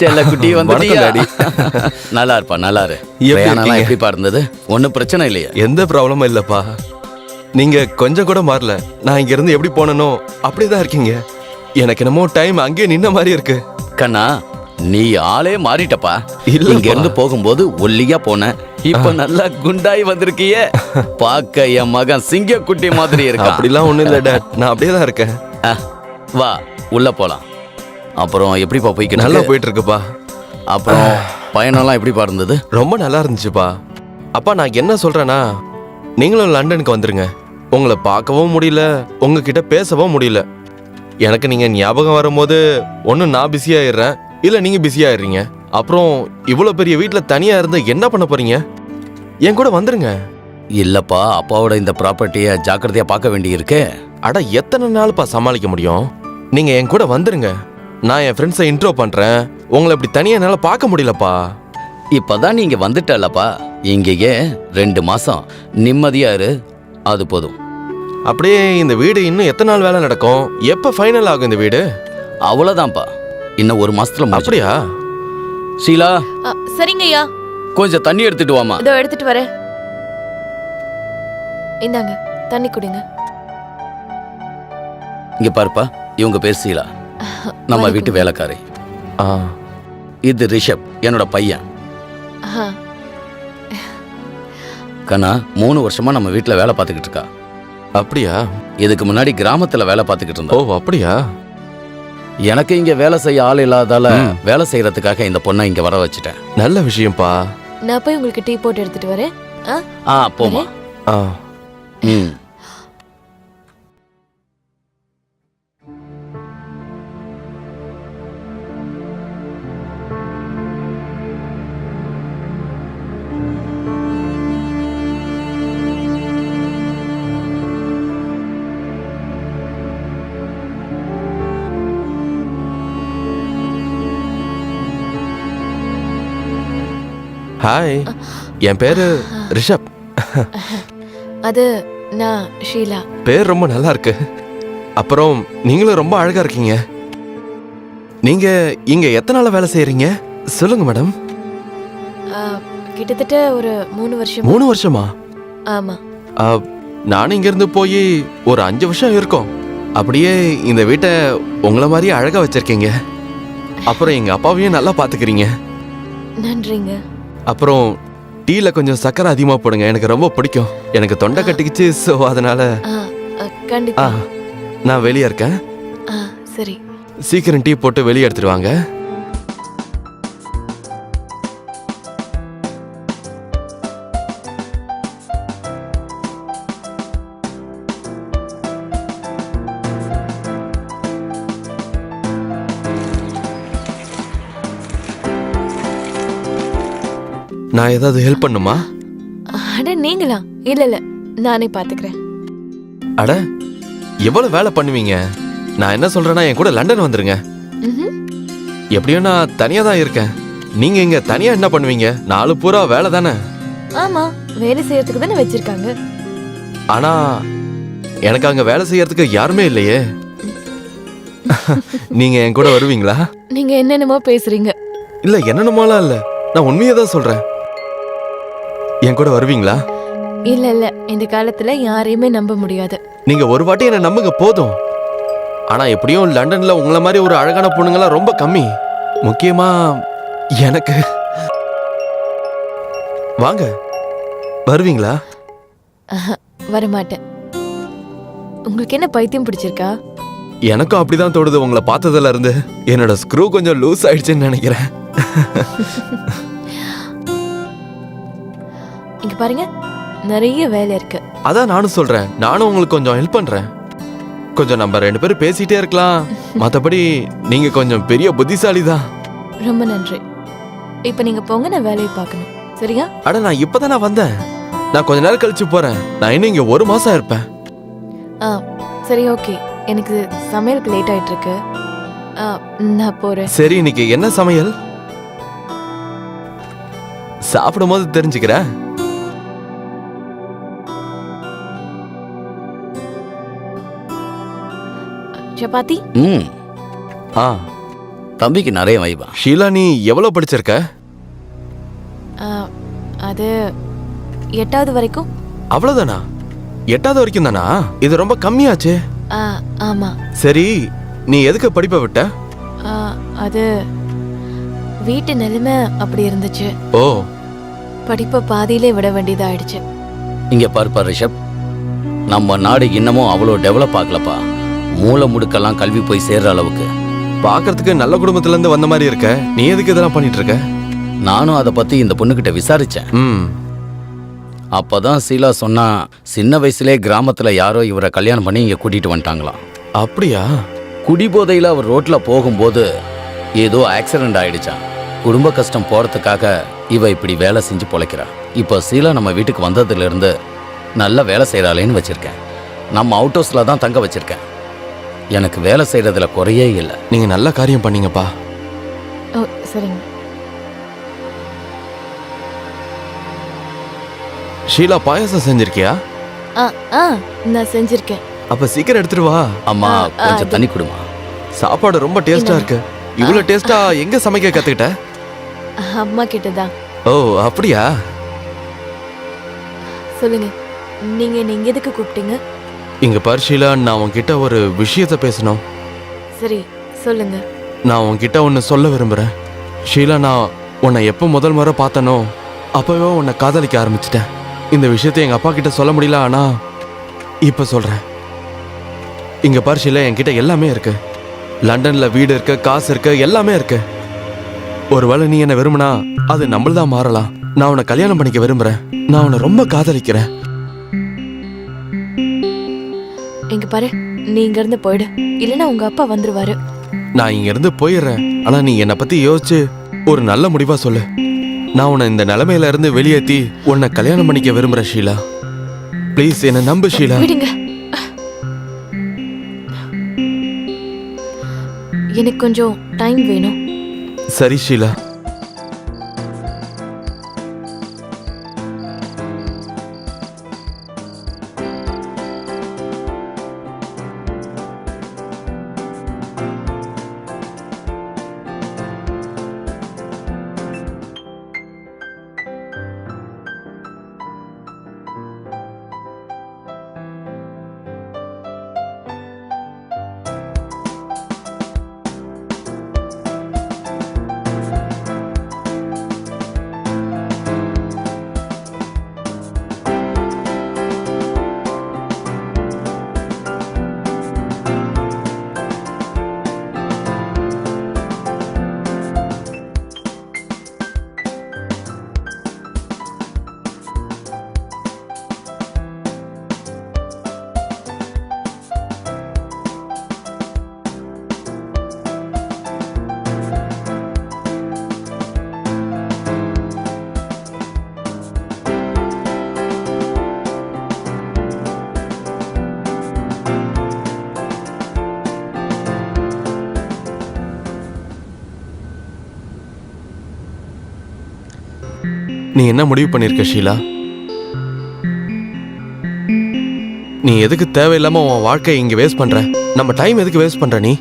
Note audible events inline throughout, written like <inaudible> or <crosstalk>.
செல்ல குட்டி <laughs> வந்துட்டியா? வணக்கம், <laughs> நல்லா இருப்பா நல்லா இரு பிரயாணம்லாம்? எப்படிப்பா இருந்தது? ஒன்றும் பிரச்சனை இல்லையா. எந்த ப்ராப்ளமும் இல்லப்பா. நீங்க கொஞ்சம் கூட மாறல. நான் இங்க இருந்து எப்படி போனனோ அப்படிதான் இருக்கீங்க. எனக்கு என்னமோ டைம் அங்கேயே நின்ன மாதிரி இருக்கு. கண்ணா நீ ஆளே மாறிட்டப்பா. இல்லப்பா. இங்க இருந்து போகும்போது ஒல்லியா போன. இப்ப நல்லா குண்டாய் வந்திருக்கியே. பார்க்க என் மகன் சிங்க குட்டி மாதிரி இருக்கா. அப்படிலாம் ஒண்ணும் இல்ல டேட். நான் அப்படியே தான் இருக்கேன் வா உள்ள போலாம். அப்புறம் எப்படிப்பா போய்க்கிட்டு நல்லா? போயிட்டு இருக்குப்பா அப்புறம் பயணம்லாம் எப்படிப்பா இருந்தது? ரொம்ப நல்லா இருந்துச்சுப்பா. அப்பா நான் என்ன சொல்றேன்னா நீங்களும் லண்டனுக்கு வந்துருங்க. உங்களை பார்க்கவும் முடியல உங்ககிட்ட பேசவும் முடியல. எனக்கு நீங்க ஞாபகம் வரும்போது ஒன்று நான் பிஸி ஆயிடுறேன் இல்லை நீங்க பிஸி ஆயிடுறீங்க. அப்புறம் இவ்வளோ பெரிய வீட்டில் தனியா இருந்து என்ன பண்ண போறீங்க? என் கூட வந்துருங்க. இல்லப்பா அப்பாவோட இந்த ப்ராப்பர்ட்டியை ஜாக்கிரதையா பார்க்க வேண்டியிருக்கு. அட எத்தனை நாள்ப்பா சமாளிக்க முடியும்? நீங்க என் கூட வந்துருங்க. நான் என் ஃப்ரெண்ட்ஸை இன்ட்ரோ பண்றேன். உங்களை இப்படி தனியா என்னால பார்க்க முடியலப்பா. இப்பதான் நீங்க வந்துட்டலப்பா இங்கேயே ரெண்டு மாசம். நிம்மதியா இரு. அது போதும். அப்படியே இந்த வீடு இன்னும் எத்தனை நாள் வேலை நடக்கும்? எப்போ ஃபைனல் ஆகும் இந்த வீடு? அவ்வளவுதான்ப்பா. இன்னும் ஒரு மாசத்துல முடிச்சிடும். அப்படியா? ஷீலா? ஆ, சரிங்க ஐயா கொஞ்சம் தண்ணி எடுத்துட்டு வாமா இதோ எடுத்துட்டு வரேன். இந்தாங்க தண்ணி குடிங்க. இங்க பாருப்பா இவங்க பேர் ஷீலா. நம்ம. வீட்டு வேலைக்காரி. ஆ. இது ரிஷப் என்னோட பையன். கண்ணா மூணு வருஷமா நம்ம வீட்டுல வேலை பார்த்துக்கிட்டு இருக்கா. அப்படியா? இதுக்கு முன்னாடி கிராமத்துல வேலை பார்த்துக்கிட்டு ஓ இருந்தா அப்படியா? எனக்கு இங்க வேலை செய்ய ஆள் இல்லாதால வேலை செய்யறதுக்காக இந்த பொண்ணை இங்க வர வச்சுட்டேன். நல்ல விஷயம்ப்பா நான் போய் உங்களுக்கு டீ போட்டு எடுத்துட்டு வரேன். ஆ, ஆ போமா ஆ. ம். ஹாய் என் பேரு ரிஷப். அது நான் ஷீலா. பேர் ரொம்ப நல்லா இருக்கு. அப்புறம் நீங்களும் ரொம்ப அழகா இருக்கீங்க. நீங்க இங்க எத்தனை நாளா வேலை செய்யறீங்க சொல்லுங்க மேடம். கிட்டத்தட்ட ஒரு மூணு வருஷம். மூணு வருஷமா? ஆமா. நானும் இங்க இருந்து போய் ஒரு அஞ்சு வருஷம் இருக்கும். அப்படியே இந்த வீட்டை உங்களை மாதிரியே அழகா வச்சிருக்கீங்க. அப்புறம் எங்க அப்பாவையும் நல்லா பாத்துக்கிறீங்க. நன்றிங்க. அப்புறம் டீல கொஞ்சம் சக்கரை அதிகமா போடுங்க. எனக்கு ரொம்ப பிடிக்கும். எனக்கு தொண்டை கட்டிக்கிச்சு ஸோ அதனால கண்டிப்பா. நான் வெளியே இருக்கேன். சரி. சீக்கிரம் டீ போட்டு வெளியே எடுத்துட்டு வாங்க. நான் ஏதாவது ஹெல்ப் பண்ணுமா? அட நீங்களா? இல்ல இல்ல. நானே பாத்துக்கிறேன். அட எவ்வளவு வேலை பண்ணுவீங்க? நான் என்ன சொல்றேன்னா என் கூட லண்டன் வந்துருங்க. ம்ஹும். எப்படியும் நான் தனியா தான் இருக்கேன். நீங்க இங்க தனியா என்ன பண்ணுவீங்க? நாலு பூரா வேலை தானே? ஆமா வேலை செய்யறதுக்கு தானே வச்சிருக்காங்க. ஆனா எனக்கு அங்க வேலை செய்யறதுக்கு யாருமே இல்லையே. நீங்க என் கூட வருவீங்களா? நீங்க என்னென்னமோ பேசுறீங்க. இல்ல என்னென்னமோலாம் இல்ல. நான் உண்மையை தான் சொல்றேன். என் கூட வருவீங்களா? இல்ல இல்ல. இந்த காலத்துல யாரையுமே நம்ப முடியாது. நீங்க ஒரு வாட்டி என்ன நம்புங்க போதும். ஆனா எப்படியும் லண்டன்ல உங்கள மாதிரி ஒரு அழகான பொண்ணுங்கலாம் ரொம்ப கம்மி. முக்கியமா எனக்கு. வாங்க. வருவீங்களா? வரமாட்டேன். உங்களுக்கு என்ன பைத்தியம் பிடிச்சிருக்கா? எனக்கும் அப்படிதான் தோணுது உங்களை பார்த்ததுல இருந்து. என்னோட ஸ்க்ரூ கொஞ்சம் லூஸ் ஆயிடுச்சுன்னு நினைக்கிறேன். <laughs> இங்க பாருங்க நிறைய வேலை இருக்கு. அதான் நானும் சொல்றேன். நானும் உங்களுக்கு கொஞ்சம் ஹெல்ப் பண்றேன். கொஞ்சம் நம்ம ரெண்டு பேரும் பேசிட்டே இருக்கலாம். <laughs> மத்தபடி நீங்க கொஞ்சம் பெரிய புத்திசாலி தான் ரொம்ப நன்றி. இப்ப நீங்க போங்க நான் வேலையை பார்க்கணும். சரியா? அட நான் இப்பதானே வந்தேன். நான் கொஞ்ச நேரம் கழிச்சு போறேன். நான் இன்னும் இங்க ஒரு மாசம் இருப்பேன். ஆ சரி ஓகே. எனக்கு சமையலுக்கு லேட் ஆயிட்டு இருக்கு ஆ, நான் போறேன். சரி இன்னைக்கு என்ன சமையல்? சாப்பிடும் போது தெரிஞ்சுக்கிறேன். சப்பாத்தி? ம். ஆ தம்பிக்கு நிறைய வைவா ஷீலா நீ எவ்வளவு படிச்சிருக்க? ஆ, அது எட்டாவது வரைக்கும். அவ்வளவுதானா? எட்டாவது வரைக்கும் தானா? இது ரொம்ப கம்மியாச்சு. ஆ, ஆமா. சரி நீ எதுக்கு படிப்பை விட்ட? ஆ, அது வீட்டு நிலைமை அப்படி இருந்துச்சு. ஓ. படிப்பை பாதியிலே விட வேண்டியதாயிடுச்சு. இங்க பாருப்பா ரிஷப். நம்ம நாடு இன்னமும் அவ்வளோ டெவலப் ஆகலப்பா. மூளை முடுக்கெல்லாம் கல்வி போய் சேர்ற அளவுக்கு. பார்க்கறதுக்கு நல்ல குடும்பத்துல இருந்து வந்த மாதிரி இருக்க? நீ எதுக்கு இதெல்லாம் பண்ணிட்டு இருக்க நானும் அதை பத்தி இந்த பொண்ணுகிட்ட விசாரிச்சேன். ம். அப்பதான் சீலா சொன்னா சின்ன வயசுலே கிராமத்துல யாரோ இவரை கல்யாணம் பண்ணி இங்க கூட்டிட்டு வந்துட்டாங்களாம். அப்படியா? குடிபோதையில அவர் ரோட்ல போகும்போது ஏதோ ஆக்சிடென்ட் ஆயிடுச்சான் குடும்ப கஷ்டம் போறதுக்காக இவ இப்படி வேலை செஞ்சு பொழைக்கிறா. இப்போ சீலா நம்ம வீட்டுக்கு வந்ததுல இருந்து நல்ல வேலை செய்கிறாளேன்னு வச்சிருக்கேன். நம்ம அவுட் ஹவுஸ்ல தான் தங்க வச்சிருக்கேன். எனக்கு வேலை செய்யறதுல குறையே இல்லை. நீங்க நல்ல காரியம் பண்ணீங்கப்பா. ஓ சரிங்க. ஷீலா பாயாசம் செஞ்சிருக்கியா? ஆ ஆ நான் செஞ்சிருக்கேன். அப்ப சீக்கிரம் எடுத்துட்டு வா. அம்மா ஆ, ஆ, கொஞ்சம் அது- தண்ணி கொடுமா? சாப்பாடு ரொம்ப டேஸ்டா. இருக்கு. இவ்வளவு டேஸ்டா எங்க சமைக்க கத்துக்கிட்ட? அம்மா கிட்ட தான் ஓ அப்படியா? சொல்லுங்க நீங்க நீங்க எதுக்கு கூப்பிட்டீங்க? இங்க பாரு ஷீலா நான் உன்கிட்ட ஒரு விஷயத்த பேசணும். சரி சொல்லுங்க. நான் உன்கிட்ட ஒன்னு சொல்ல விரும்புறேன். ஷீலா நான் உன்னை எப்போ முதல் முறை பார்த்தனோ அப்பவே உன்னை காதலிக்க ஆரம்பிச்சிட்டேன். இந்த விஷயத்தை எங்க அப்பா கிட்ட சொல்ல முடியல ஆனா இப்ப சொல்றேன். இங்க பாரு ஷீலா என்கிட்ட எல்லாமே இருக்கு. லண்டன்ல வீடு இருக்கு காசு இருக்கு எல்லாமே இருக்கு. ஒருவேளை நீ என்ன விரும்பினா அது நம்மளதான் மாறலாம். நான் உன்னை கல்யாணம் பண்ணிக்க விரும்புறேன். நான் உன்னை ரொம்ப காதலிக்கிறேன். இங்க பாரு நீ இங்க இருந்து போயிடு. இல்லைன்னா உங்க அப்பா வந்துருவாரு. நான் இங்க இருந்து போயிடுறேன். ஆனா நீ என்னை பத்தி யோசிச்சு ஒரு நல்ல முடிவா சொல்லு. நான் உன்னை இந்த நிலைமையில இருந்து வெளியேத்தி உன்னை கல்யாணம் பண்ணிக்க விரும்புறேன் ஷீலா. ப்ளீஸ் என்னை நம்பு ஷீலா. விடுங்க. எனக்கு கொஞ்சம் டைம் வேணும். சரி ஷீலா. நீ என்ன முடிவு பண்ணிருக்க ஷீலா? நீ எதுக்கு தேவையில்லாம உன் வாழ்க்கையை இங்க வேஸ்ட் பண்ற? நம்ம டைம் எதுக்கு வேஸ்ட் பண்ற நீ?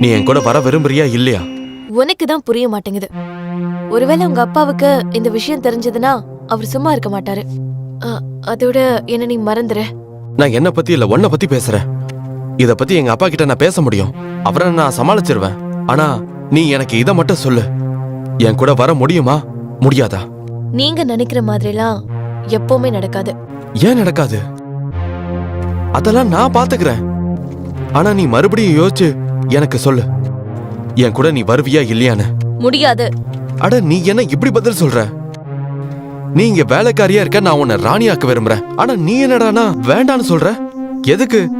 நீ என் கூட வர விரும்புறியா இல்லையா? உனக்கு தான் புரிய மாட்டேங்குது. ஒருவேளை உங்க அப்பாவுக்கு இந்த விஷயம் தெரிஞ்சதுன்னா அவர் சும்மா இருக்க மாட்டாரு. அ, அதோட என்ன நீ மறந்துரு நான் என்ன பத்தி இல்ல உன்னை பத்தி பேசுறேன் இத பத்தி எங்க அப்பா கிட்ட நான் பேச முடியும். அவரை நான் சமாளிச்சிருவேன். ஆனா நீ எனக்கு இத மட்டும் சொல்லு. என் கூட வர முடியுமா? முடியாதா? நீங்க நினைக்கிற மாதிரிலாம் எப்பவுமே நடக்காது. ஏன் நடக்காது? அதெல்லாம் நான் பாத்துக்கிறேன். ஆனா நீ மறுபடியும் யோசிச்சு எனக்கு சொல்லு. என் கூட நீ வருவியா இல்லையான்னு. முடியாது. அட நீ என்ன இப்படி பதில் சொல்ற? நீ இங்க வேலைக்காரியா இருக்க நான் உன்னை ராணியாக்க விரும்புறேன். ஆனா நீ என்னடானா வேண்டான்னு சொல்ற? எதுக்கு?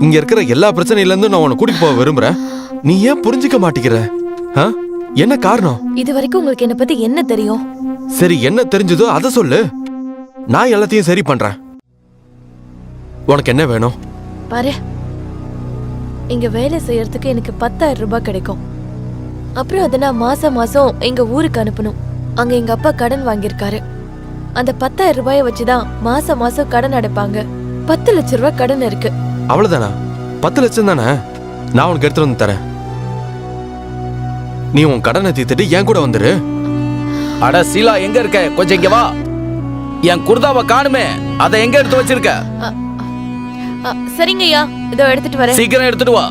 இங்க இருக்கிற எல்லா பிரச்சனையில இருந்தும் நான் உன்னை கூட்டிட்டு போக விரும்புறேன். நீ ஏன் புரிஞ்சுக்க மாட்டேங்கிற? ஆ? என்ன காரணம்? இது வரைக்கும் உங்களுக்கு என்ன பத்தி என்ன தெரியும்? சரி என்ன தெரிஞ்சதோ அதை சொல்லு. நான் எல்லாத்தையும் சரி பண்றேன். உனக்கு என்ன வேணும்? பாரு. இங்க வேலை செய்யறதுக்கு எனக்கு பத்தாயிரம் ரூபாய் கிடைக்கும். அப்புறம் அதை நான் மாசம் மாசம் எங்க ஊருக்கு அனுப்பணும். அங்க எங்க அப்பா கடன் வாங்கியிருக்காரு. அந்த பத்தாயிரம் ரூபாயை வச்சுதான் மாசம் மாசம் கடன் அடைப்பாங்க. பத்து லட்ச ரூபாய் கடன் இருக்கு. அவ்வளவுதானா? பத்து லட்சம் தானே? நான் உனக்கு எடுத்துட்டு வந்து தரேன். நீ உன் கடனை தீர்த்துட்டு என் கூட வந்துரு. அட சீலா எங்க இருக்க? கொஞ்சம் இங்க வா. என் குர்தாவை காணுமே. அதை எங்க எடுத்து வச்சிருக்க? சரிங்க ஐயா. இதோ எடுத்துட்டு வரேன். சீக்கிரம் எடுத்துட்டு வா.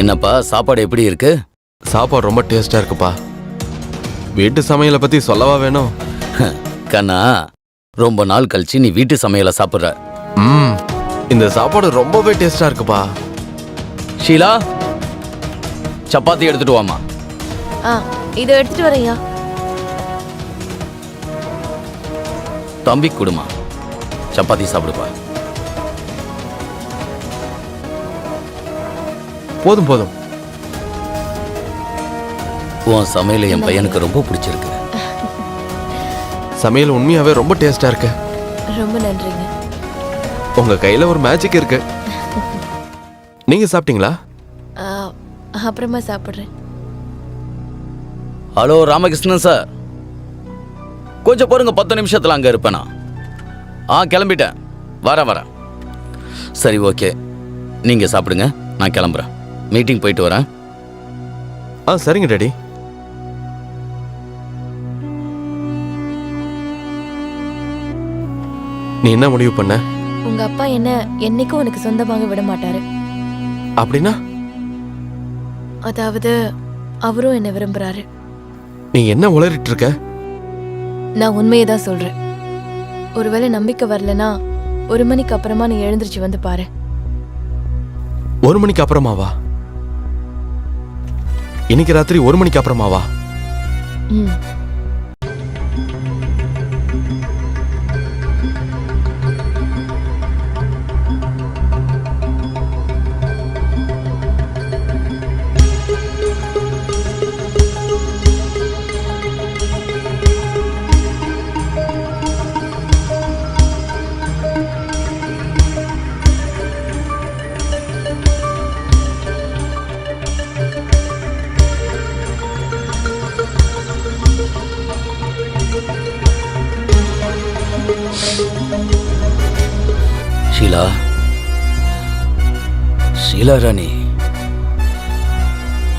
என்னப்பா சாப்பாடு எப்படி இருக்கு? சாப்பாடு ரொம்ப டேஸ்டா இருக்குப்பா. வீட்டு சமையலை பத்தி சொல்லவா வேணும்? கண்ணா ரொம்ப நாள் கழிச்சு நீ வீட்டு சமையலை சாப்பிடுற. ம் இந்த சாப்பாடு ரொம்பவே டேஸ்டா இருக்குப்பா. ஷீலா சப்பாத்தி எடுத்துட்டு வாமா ஆ இதோ எடுத்துட்டு வரேன் ஐயா தம்பி கொடுமா. சப்பாத்தி சாப்பிடுப்பா. போதும் போதும். உன் சமையல் என் பையனுக்கு ரொம்ப பிடிச்சிருக்கு. சமையல் உண்மையாவே ரொம்ப டேஸ்டா இருக்கு. ரொம்ப நன்றிங்க. உங்க கையில ஒரு மேஜிக் இருக்கு. நீங்க சாப்பிட்டீங்களா? அப்புறமா சாப்பிட்றேன். Hello Ramakrishnan sir. கொஞ்சம் பாருங்க பத்து நிமிஷத்துல அங்க இருப்பேனா ஆ கிளம்பிட்டேன். வரேன் வரேன். சரி ஓகே. நீங்க சாப்பிடுங்க நான் கிளம்புறேன். மீட்டிங் போயிட்டு வரேன். ஆ சரிங்க டாடி. நீ என்ன முடிவு பண்ண? உங்க அப்பா என்ன என்னைக்கும் உனக்கு சொந்தமாக விட மாட்டாரு. அப்படின்னா? அதாவது அவரும் என்ன விரும்புறாரு. நீ என்ன உளறிட்டு இருக்க நான் உண்மையை தான் சொல்றேன். ஒருவேளை நம்பிக்கை வரலனா ஒரு மணிக்கு அப்புறமா நீ எழுந்திருச்சு வந்து பாரு. ஒரு மணிக்கு அப்புறமாவா? இன்னைக்கு ராத்திரி ஒரு மணிக்கு அப்புறமாவா? ம். ஷீலா ராணி.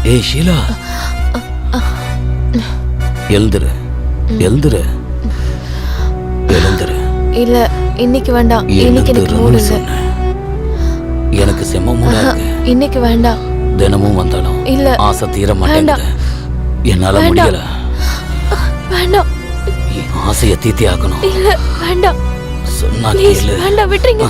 ஏய் ஷீலா. எழுந்துரு. எழுந்துரு. எழுந்துரு. இல்ல இன்னைக்கு வேண்டாம். இன்னைக்கு எனக்கு மூடு இல்ல. எனக்கு செம்ம மூடா இருக்கு. இன்னைக்கு வேண்டாம். தினமும் வந்தாலும் இல்ல. ஆசை தீர மாட்டேங்குது. என்னால. முடியல. வேண்டாம். ஆசையை தீத்தி ஆக்கணும் இல்ல வேண்டாம். சொன்னா கேளு. வேண்டாம் விட்டுருங்க.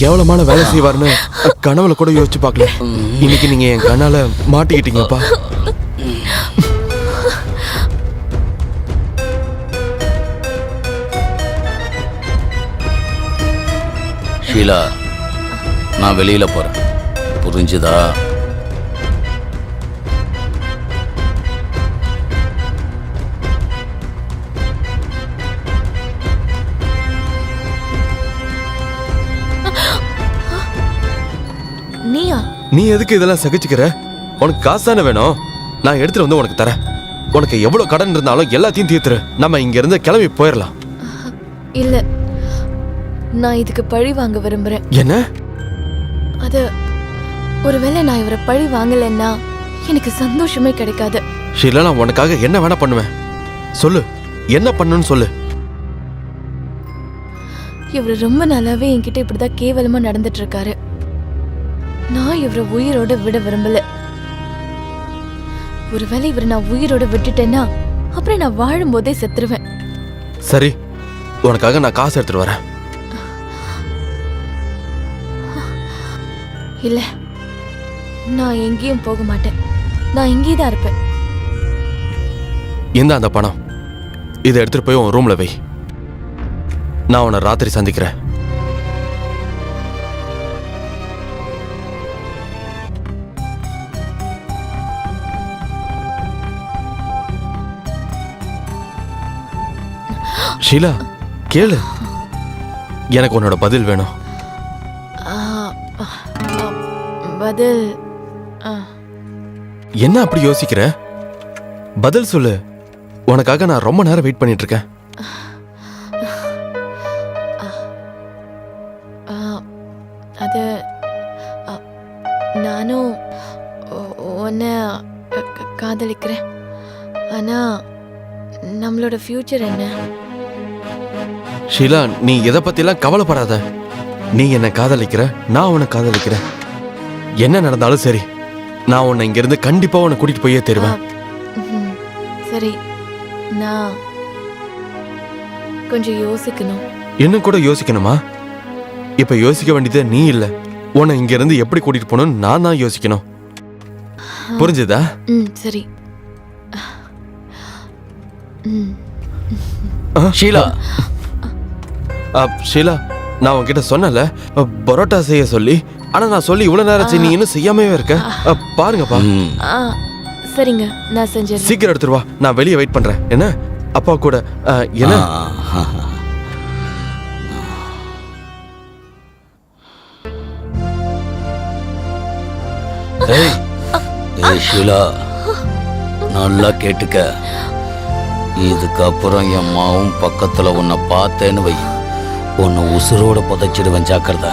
கேவலமான வேலை செய்வாருன்னு கனவுல கூட யோசிச்சு பார்க்கல. இன்னைக்கு நீங்க என் கண்ணால மாட்டிக்கிட்டீங்கப்பா. ஷீலா நான் வெளியில போறேன். புரிஞ்சுதா? நீ எதுக்கு இதெல்லாம் சகிச்சுக்கிற? உனக்கு காசு தானே வேணும். நான் எடுத்துட்டு வந்து உனக்கு தரேன். உனக்கு எவ்வளவு கடன் இருந்தாலும் எல்லாத்தையும் தீர்த்துரு. நம்ம இங்க இருந்து கிளம்பி போயிடலாம் இல்ல. நான் இதுக்கு பழி வாங்க விரும்புறேன். என்ன? அது ஒருவேளை நான் இவரை பழி வாங்கலைன்னா எனக்கு சந்தோஷமே கிடைக்காது. ஷீலா நான் உனக்காக என்ன வேணா பண்ணுவேன்? சொல்லு. என்ன பண்ணுன்னு சொல்லு. இவர் ரொம்ப நாளாவே என்கிட்ட இப்படிதான் கேவலமா நடந்துட்டு இருக்காரு. நான் இவரை உயிரோட விட விரும்பல. ஒருவேளை இவரை நான் உயிரோட விட்டுட்டேன்னா அப்புறம் நான் வாழும்போதே செத்துருவேன். சரி உனக்காக நான் காசு எடுத்துட்டு வரேன். இல்ல நான் எங்கேயும் போக மாட்டேன். நான் இங்கே தான் இருப்பேன். இந்த அந்த பணம். இதை எடுத்துட்டு போய் உன் ரூம்ல வை. நான் உன்னை ராத்திரி சந்திக்கிறேன். ஷீலா கேளு. எனக்கு உன்னோட பதில் வேணும். பதில் என்ன அப்படி யோசிக்கிற? பதில் சொல்லு. உனக்காக நான் ரொம்ப நேரம் வெயிட் பண்ணிட்டு இருக்கேன் ஆ, அது நானும் உன்னை காதலிக்கிறேன். ஆனா நம்மளோட ஃப்யூச்சர் என்ன? ஷீலா நீ எதை பத்திலாம் கவலைப்படாத. நீ என்னை காதலிக்கிற நான் உன்னை காதலிக்கிறேன் என்ன நடந்தாலும் சரி நான் உன்னை இங்கிருந்து கண்டிப்பா உன்னை கூட்டிட்டு போயே தருவேன். சரி நான் கொஞ்சம் யோசிக்கணும். இன்னும் கூட யோசிக்கணுமா? இப்ப யோசிக்க வேண்டியது நீ இல்ல. உன்னை இங்க இருந்து எப்படி கூட்டிட்டு போகணும்னு நான் தான் யோசிக்கணும். புரிஞ்சுதா? ம் சரி. ஷீலா ஷீலா நான் உன்கிட்ட சொன்னல பரோட்டா செய்ய சொல்லி ஆனா நான் சொல்லி இவ்வளவு நேரம் நீ இன்னும் செய்யாமே இருக்க. பாருங்கப்பா. சரிங்க நான் செஞ்சிடறேன். சீக்கிரம் எடுத்துட்டு வா நான் வெளியே வெயிட் பண்றேன். என்ன? அப்பா கூட என்ன? ஷீலா நல்லா கேட்டுக்க. இதுக்கப்புறம் என் மாவும் பக்கத்துல உன்னை பார்த்தேன்னு வை. உன்னை உசுரோட புதைச்சிடுவேன் ஜாக்கிரதை.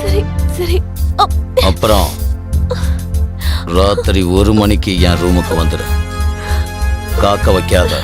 சரி சரி. அப்புறம் ராத்திரி ஒரு மணிக்கு என் ரூமுக்கு வந்துடு காக்க வைக்காத.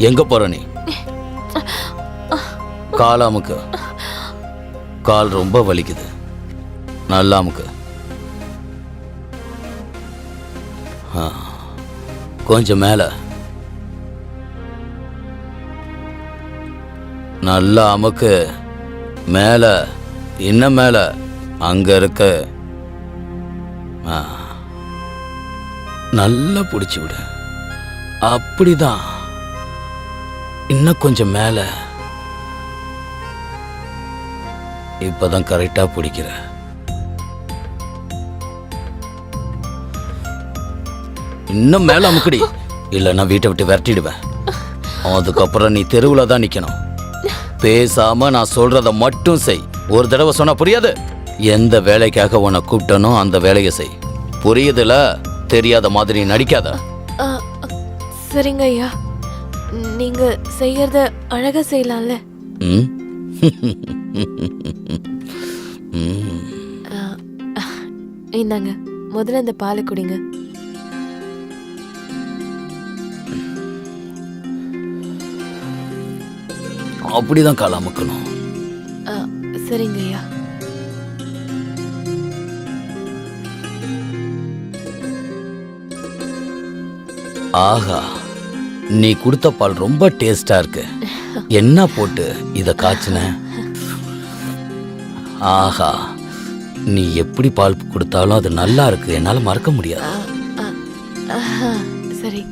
எங்க போற நீ? காலாமுக்கு. கால் ரொம்ப வலிக்குது. நல்லாமுக்கு. கொஞ்சம் மேல. நல்லா அமுக்கு. மேல இன்னும் மேல அங்க இருக்க. ஆ, நல்லா பிடிச்சி விடு. அப்படிதான். இன்னும் கொஞ்சம் மேல. இப்பதான் கரெக்டா பிடிக்கிற இன்னும் மேல அமுக்குடி. இல்லைன்னா வீட்டை விட்டு விரட்டிடுவேன். அதுக்கப்புறம் நீ தெருவுல தான் நிக்கணும். பேசாம நான் சொல்றத மட்டும் செய். ஒரு தடவை சொன்னா புரியாது? எந்த வேலைக்காக உன்னை கூப்பிட்டனோ அந்த வேலையை செய். புரியுதுல? தெரியாத மாதிரி நடிக்காத. சரிங்க ஐயா. நீங்க செய்யறத அழகா செய்யலாம்ல? இந்தாங்க முதல்ல இந்த பாலை குடிங்க. அப்படிதான் கால அமுக்கணும். சரிங்க ஐயா. ஆஹா. நீ கொடுத்த பால் ரொம்ப டேஸ்டா இருக்கு. என்ன போட்டு இத காய்ச்சின? ஆஹா நீ எப்படி பால் கொடுத்தாலும் அது நல்லா இருக்கு. என்னால மறக்க முடியாது. சரி.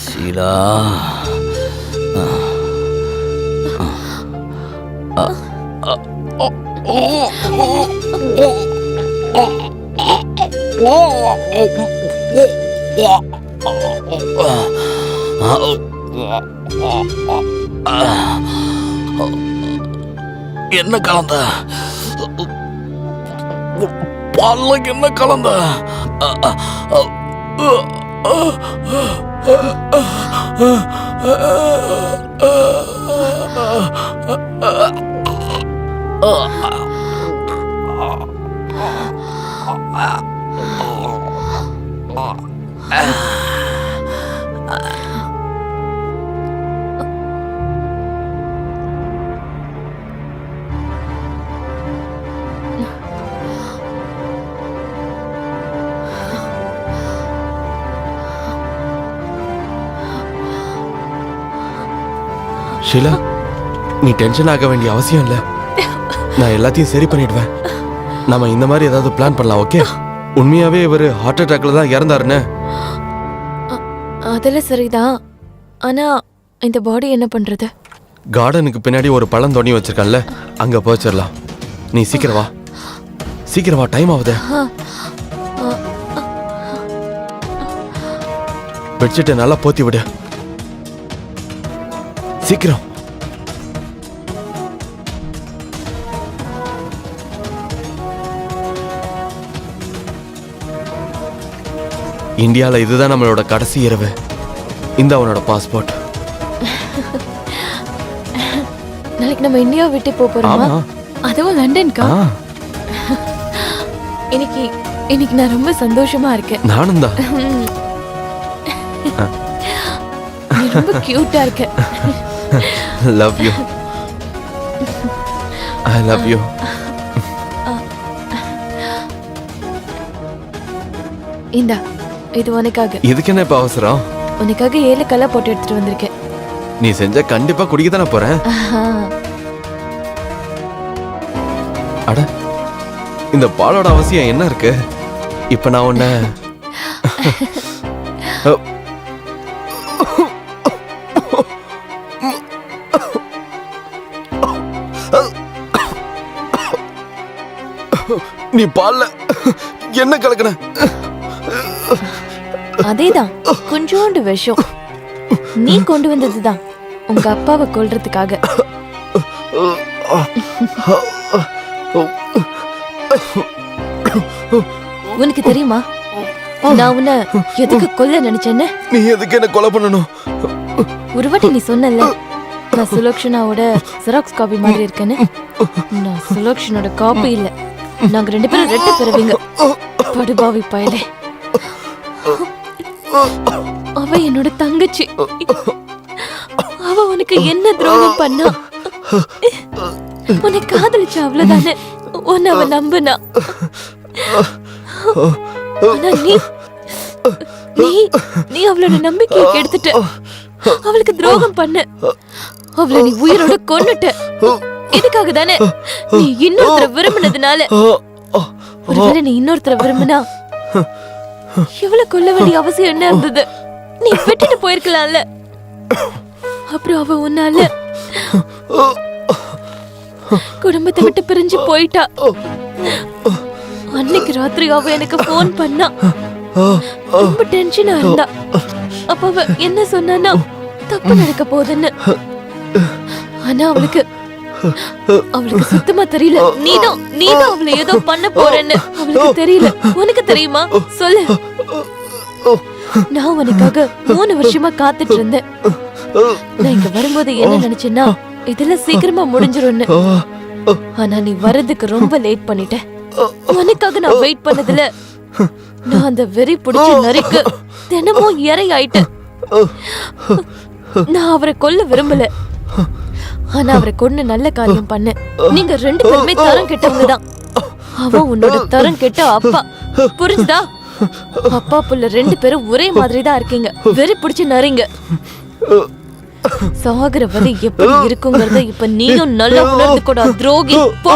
ஷீலா என்ன கலந்த? பால்ல என்ன கலந்த? Uh... ஷீலா நீ டென்ஷன் ஆக வேண்டிய அவசியம் இல்லை. நான் எல்லாத்தையும் சரி பண்ணிடுவேன். நாம இந்த மாதிரி ஏதாவது பிளான் பண்ணலாம் ஓகே உண்மையாவே இவர் ஹார்ட் அட்டாக்ல தான் இறந்தாருன்னு. அதெல்லாம் சரிதான். ஆனா இந்த பாடி என்ன பண்றது? கார்டனுக்கு பின்னாடி ஒரு பழம் தோண்டி வச்சிருக்கான்ல அங்க போச்சிடலாம் நீ சீக்கிரம் வா. சீக்கிரம் வா டைம் ஆகுது. பெட்ஷீட்டை நல்லா போத்தி விடு. சீக்கிரம். இந்தியால இதுதான் நம்மளோட கடைசி இரவு. இந்த அவனோட பாஸ்போர்ட். நாளைக்கு நம்ம இந்தியா விட்டு போக போறோமா. அதுவும் லண்டனுக்கா ஆ. இன்னைக்கு இன்னைக்கு நான் ரொம்ப சந்தோஷமா இருக்கேன். நானும் தான். ரொம்ப கியூட்டா இருக்க. Love you I love you இந்தா இது உனக்காக. இதுக்கு என்ன இப்ப அவசரம்? உனக்காக ஏலக்கெல்லாம் போட்டு எடுத்துட்டு வந்திருக்கேன். நீ செஞ்ச கண்டிப்பா குடிக்க தானே போறேன்? ஆஹா. அட இந்த பாலோட அவசியம் என்ன இருக்கு? இப்ப நான் உன்ன நீ பால்ல என்ன கலக்குன? அதேதான். கொஞ்சோண்டு விஷம். நீ கொண்டு வந்ததுதான். உங்க அப்பாவை கொல்றதுக்காக. உனக்கு தெரியுமா? நான் உன்னை எதுக்கு கொல்ல நினைச்சேன்னு? நீ எதுக்கு என்ன கொலை பண்ணணும்? ஒரு வாட்டி நீ சொன்னல நான் சுலக்ஷனாவோட ஜெராக்ஸ் காப்பி மாதிரி இருக்கேன்னு. நான் சுலக்ஷனோட காப்பி இல்ல. நாங்க ரெண்டு பேரும் ரெட்ட பிறவிங்க. படுபாவி பயலே. அவ என்னோட தங்கச்சி. அவ உனக்கு என்ன துரோகம் பண்ணா? உன்னை காதலிச்சா அவ்வளவுதானே? உன்னை அவ நம்புனா? ஆனா நீ நீ நீ அவளோட நம்பிக்கையை கெடுத்துட்ட. அவளுக்கு துரோகம் பண்ண. அவளை நீ உயிரோட கொன்னுட்ட. இதுக்காக தானே நீ இன்னொருத்தர விரும்பினதுனால. ஒருவேளை நீ இன்னொருத்தர விரும்பினா இவளை கொல்ல வேண்டிய அவசியம் என்ன இருந்தது? நீ விட்டுட்டு போயிருக்கலாம்ல. அப்புறம் அவ உன்னால குடும்பத்தை விட்டு பிரிஞ்சு போயிட்டா. அன்னைக்கு ராத்திரி அவ எனக்கு போன் பண்ணா. ரொம்ப டென்ஷனா இருந்தா. அப்ப அவ என்ன சொன்னான்னா தப்பு நடக்க போகுதுன்னு. ஆனா அவளுக்கு அவளுக்கு சுத்தமா தெரியல. நீதான் நீதான் அவளை ஏதோ பண்ண போறேன்னு. அவளுக்கு தெரியல. உனக்கு தெரியுமா? சொல்லு. நான் உனக்காக மூணு வருஷமா காத்துட்டு இருந்தேன் நான் இங்க வரும்போது என்ன நினைச்சேன்னா இதெல்லாம் சீக்கிரமா முடிஞ்சிரும்னு. ஆனா நீ வர்றதுக்கு ரொம்ப லேட் பண்ணிட்ட. உனக்காக நான் வெயிட் பண்ணதுல நான் அந்த வெறி பிடிச்ச நரிக்கு தினமும் இறை ஆயிட்டேன் நான் அவரை கொல்ல விரும்பல. ஆனா அவரை கொண்டு நல்ல காரியம் பண்ண. நீங்க ரெண்டு பேருமே தரம் கெட்டவங்க தான் அவன் உன்னோட தரம் கெட்ட அப்பா. புரிஞ்சுதா? அப்பா புள்ள ரெண்டு பேரும் ஒரே மாதிரி தான் இருக்கீங்க. வெறி பிடிச்சு நரிங்க சாகுற வரை எப்படி இருக்குங்கிறத இப்ப நீயும் நல்லா உணர்ந்து கூட துரோகி. போ.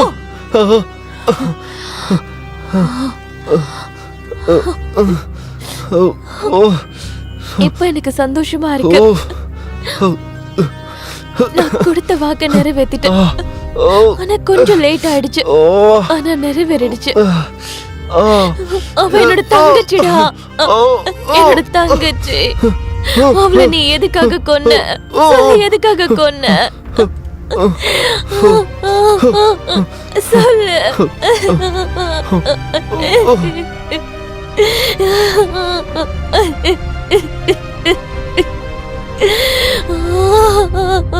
இப்ப எனக்கு சந்தோஷமா இருக்கு. நான் கொடுத்த வாக்க நிறைவேத்திட்டேன். ஆனா கொஞ்சம் லேட் ஆயிடுச்சு. ஆனா நிறைவேறிடுச்சு. அவ என்னோட தங்கச்சிடா. என்னோட தங்கச்சி. அவளை நீ எதுக்காக கொன்ன? எதுக்காக கொன்ன? சொல்லு.